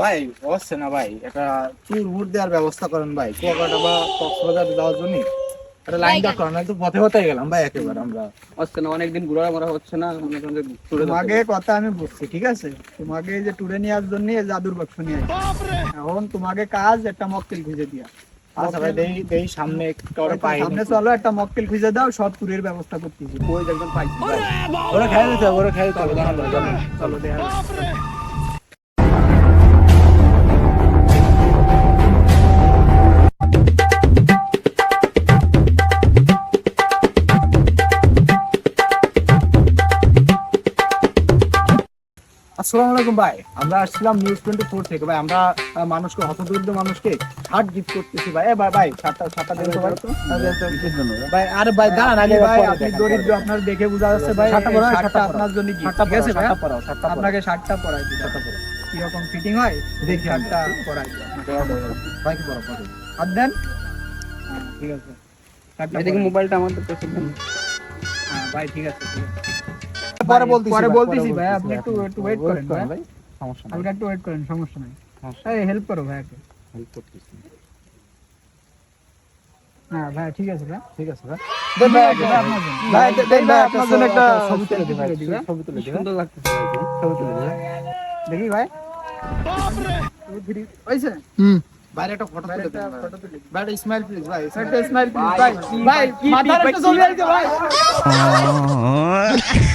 ভাই হচ্ছে না ভাই। একটা ট্যুর ভুট দেওয়ার ব্যবস্থা করেন ভাই। কুয়াকাটা বা কক্সবাজার যাওয়ার জন্য একটা লাইন ডাক করেন তো পথে পথে গেলাম ভাই একেবারে আমরা। হচ্ছে না অনেকদিন ঘোরা মরা হচ্ছে না মনে করেন কথা আমি বুঝছি ঠিক আছে? তোমাকে যে টুরে নেওয়ার জন্য জাদুর বাক্স নিয়ে এখন তোমাকে কাজ একটা মক্কেল খুঁজে দিয়া। আচ্ছা ভাই দেই দেই সামনে কাউরে পাই সামনে চলো একটা মক্কেল খুঁজে দাও সব টুরের ব্যবস্থা করতেছি। ওই একদম পাইছি? ওরা খেয়ে দিতে ওরা খেয়ে দিতে না, না। চলো দেখা আসসালামু আলাইকুম ভাই। আমরা আসছিলাম নিউজ টোয়েন্টি ফোর থেকে। ভাই আমরা মানুষকে হতদরিদ্র মানুষকে শার্ট গিফট করতেছি ভাই। ভাই ভাই শার্টটা শার্টটা দেন তো ভাই ভাই আরে ভাই দাঁড়ান আগে ভাই আপনি দরিদ্র আপনার দেখে বোঝা যাচ্ছে ভাই শার্টটা আপনার জন্য শার্টটা ঠিক আছে ভাই। আপনাকে শার্টটা পরাই দিই শার্টটা পরাও। কীরকম ফিটিং হয়? দেখি শার্টটা পরাই ভাই কি পরাও, পরাও। হাত দেন। ঠিক আছে। মোবাইলটা আমাদের দেন। হ্যাঁ, ভাই ঠিক আছে ঠিক আছে। পরে বলতেছি পরে বলতেছি ভাই, আপনি একটু একটু wait করেন ভাই। সমস্যা নাই। হালকা একটু ওয়েট করেন সমস্যা নাই। এই হেল্প করো ভাইয়াকে হেল্প করতেছি। হ্যাঁ ভাই ঠিক আছে ভাই। ঠিক আছে ভাই। দেন ভাই, আপনার জন্য। ভাই। দেন ভাই আপনার জন্য একটা ছবি তুলে দিই ভাই তুলে দিই, ভাই। ছবি তুলে দিই সুন্দর লাগতেছে ভাই। ছবি তুলে দিই ভাই। দেখি ভাই। হয়েছে বাইরে একটা ফটো তুলে দেন ভাই। ভাই একটা স্মাইল প্লিজ ভাই একটা স্মাইল ভাই, ভাই ভাই মাথার একটা ছবি আইছে ভাই।